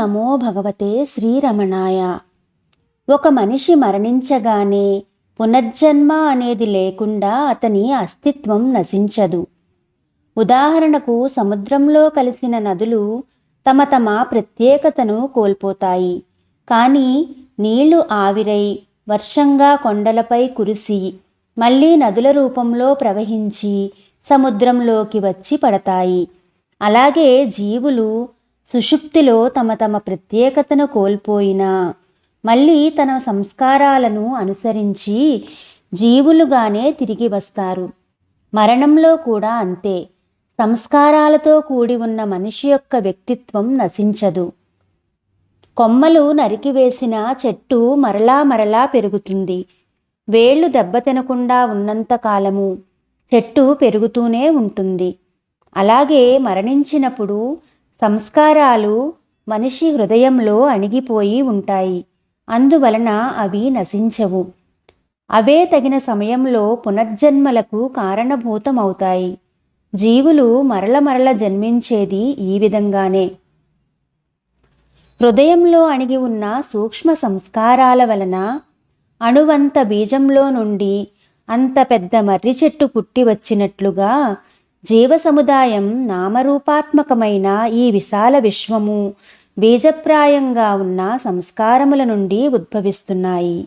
నమో భగవతే శ్రీరమణాయ. ఒక మనిషి మరణించగానే పునర్జన్మ అనేది లేకుండా అతని అస్తిత్వం నశించదు. ఉదాహరణకు సముద్రంలో కలిసిన నదులు తమ తమ ప్రత్యేకతను కోల్పోతాయి. కానీ నీళ్ళు ఆవిరై వర్షంగా కొండలపై కురిసి మళ్ళీ నదుల రూపంలో ప్రవహించి సముద్రంలోకి వచ్చి పడతాయి. అలాగే జీవులు సుషుప్తిలో తమ తమ ప్రత్యేకతను కోల్పోయినా మళ్ళీ తన సంస్కారాలను అనుసరించి జీవులుగానే తిరిగి వస్తారు. మరణంలో కూడా అంతే. సంస్కారాలతో కూడి ఉన్న మనిషి యొక్క వ్యక్తిత్వం నశించదు. కొమ్మలు నరికివేసిన చెట్టు మరలా మరలా పెరుగుతుంది. వేళ్ళు దెబ్బతినకుండా ఉన్నంత కాలము చెట్టు పెరుగుతూనే ఉంటుంది. అలాగే మరణించినప్పుడు సంస్కారాలు మనిషి హృదయంలో అణిగిపోయి ఉంటాయి. అందువలన అవి నశించవు. అవే తగిన సమయంలో పునర్జన్మలకు కారణభూతమవుతాయి. జీవులు మరల మరల జన్మించేది ఈ విధంగానే. హృదయంలో అణిగి ఉన్న సూక్ష్మ సంస్కారాల వలన అణువంత బీజంలో నుండి అంత పెద్ద మర్రి చెట్టు పుట్టి వచ్చినట్లుగా జీవ సముదాయం నామరూపాత్మకమైన ఈ విశాల విశ్వము బీజప్రాయంగా ఉన్న సంస్కారముల నుండి ఉద్భవిస్తున్నాయి.